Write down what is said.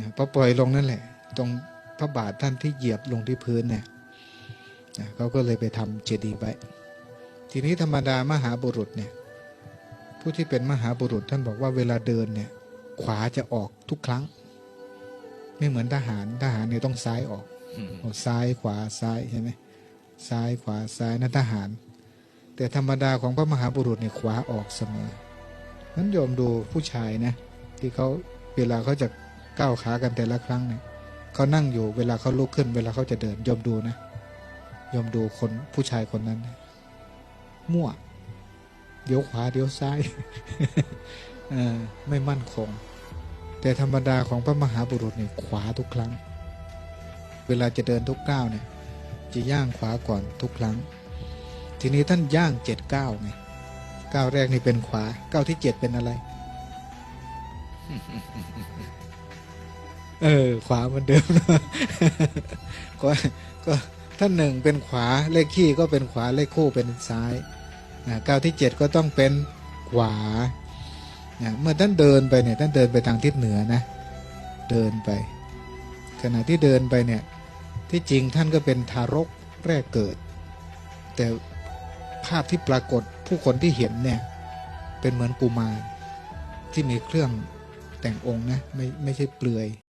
นะพอปล่อยลงนั่นแหละ ตรงพระบาทท่านที่เหยียบลงที่พื้นเนี่ยนะเขาก็เลยไปทำเจดีย์ไว้ทีนี้ธรรมดามหาบุรุษเนี่ยผู้ที่เป็นมหาบุรุษท่านบอกว่าเวลาเดินเนี่ยขวาจะออกทุกครั้ง ไม่เหมือนทหารทหารเนี่ยต้องซ้ายออกออกซ้ายขวาซ้ายใช่ไหมซ้ายขวาซ้ายนั่นทหาร แต่ธรรมดาของพระมหาบุรุษเนี่ยขวาออกเสมอนั้นโยมดูผู้ชายนะที่เขาเวลาเขาจะ ก้าวขากันแต่ละครั้งเนี่ยเขานั่งอยู่เวลาเขาลุกขึ้น เวลาเขาจะเดินโยมดูนะโยมดูคนผู้ชายคนนั้นนะมั่ว เดี๋ยวขวาเดี๋ยวซ้ายเออไม่มั่นคง แต่ธรรมดาของพระมหาบุรุษเนี่ยขวาทุกครั้ง เวลาจะเดินทุกก้าวเนี่ยจะย่างขวาก่อนทุกครั้ง ทีนี้ท่านย่างเจ็ดก้าวไงก้าวแรกนี่เป็นขวาก้าวที่เจ็ดเป็นอะไร เออ ขวาเหมือนเดิมก็ก็ท่านหนึ่งเป็นขวาเลขขี้ก็เป็นขวาเลขคู่เป็นซ้ายก้าวที่เจ็ดก็ต้องเป็นขวาเมื่อท่านเดินไปเนี่ยท่านเดินไปทางทิศเหนือนะเดินไป ขณะที่เดินไปเนี่ยที่จริงท่านก็เป็นทารกแรกเกิด แต่ภาพที่ปรากฏผู้คนที่เห็นเนี่ยเป็นเหมือนกุมารที่มีเครื่องแต่งองค์นะไม่ไม่ใช่เปลือย